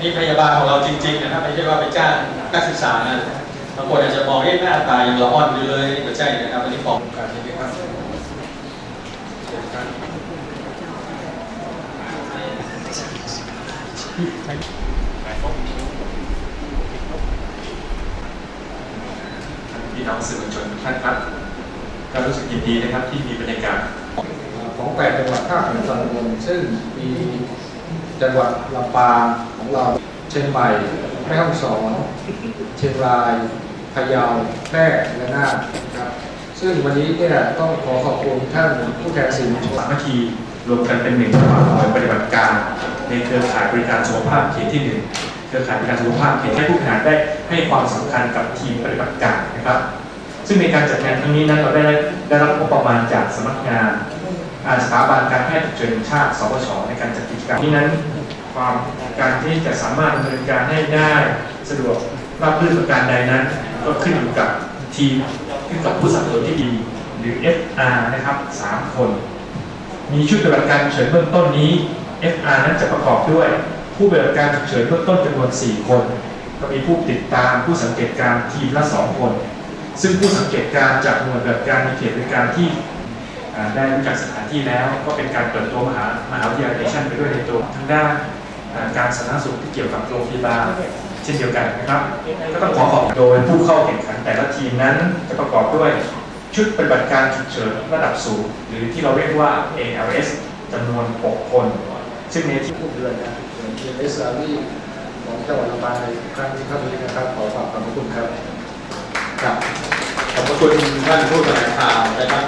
นี่พยาบาลของเราจริงๆนะครับไม่ใช่ว่าไปจ้างนักศึกษานะบางคนอาจจะมองเอ๊ะหน้าตายังละอ่อนอยู่เลยไม่ใช่นะครับอันนี้ของการนี้นะครับเชิญครับพี่น้องสื่อมวลชนทุกท่านครับก็รู้สึกยินดีนะครับที่มีบรรยากาศของแปดจังหวัดภาคเหนือตอนบนซึ่งมี จังหวัดลำปางของเรา เชียงใหม่ แม่ฮ่องสอน เชียงรายพะเยาแพร่และน่านครับซึ่งวันนี้เนี่ยต้องขอขอบคุณท่านผู้แทนสื่อมวลชนสามัคคีรวมกันเป็นหนึ่งระหว่างหน่วยปฏิบัติการ ในเครือข่ายบริการสุขภาพเขตที่หนึ่งเครือข่ายบริการสุขภาพเขตให้ผู้บริหารได้ให้ความสำคัญกับทีมปฏิบัติการนะครับ ซึ่งในการจัดงานครั้งนี้นั้นเราได้ได้รับงบประมาณจากสำนักงานอ่า สถาบันการแพทย์ฉุกเฉินแห่งชาติสปชในการจัดกิจกรรมนี้นั้นความการที่จะสามารถดำเนินการให้ได้สะดวกราบรื่นประการใดนั้น ก็ขึ้นอยู่กับทีมขึ้นกับผู้สนับสนุนที่ดีหรือ FR นะครับสามคน มีชุดปฏิบัติการฉุกเฉินเบื้องต้นนี้ FR นั้นจะประกอบด้วย ผู้ปฏิบัติการฉุกเฉินเบื้องต้นจำนวน 4 คน ก็มีผู้ติดตามผู้สังเกตการณ์ทีมละ 2 คน ซึ่งผู้สังเกตการณ์จากหน่วยปฏิบัติการในเขตบริการที่อ่า ได้รู้จักสถานที่แล้ว ก็เป็นการเปิดตัวมหามหาวิทยาลัยเนชั่นไปด้วยในตัวทางด้านอ่าการสาธารณสุขที่เกี่ยวกับโรงพยาบาลเช่นเดียวกันนะครับก็ต้องขอขอบคุณโดยผู้เข้าแข่งขันแต่ละทีมนั้นจะประกอบด้วยชุดปฏิบัติการฉุกเฉินระดับสูง หรือที่เราเรียกว่า ALS จำนวน 6 คน ซึ่งในที่ทุกเดือนนะเดือนเอสอารีของจังหวัดลำปางในครั้งนี้ครับนี้นะครับ ขอฝากขอบพระคุณครับครับขอบพระคุณท่านผู้แถลงข่าวนะครับ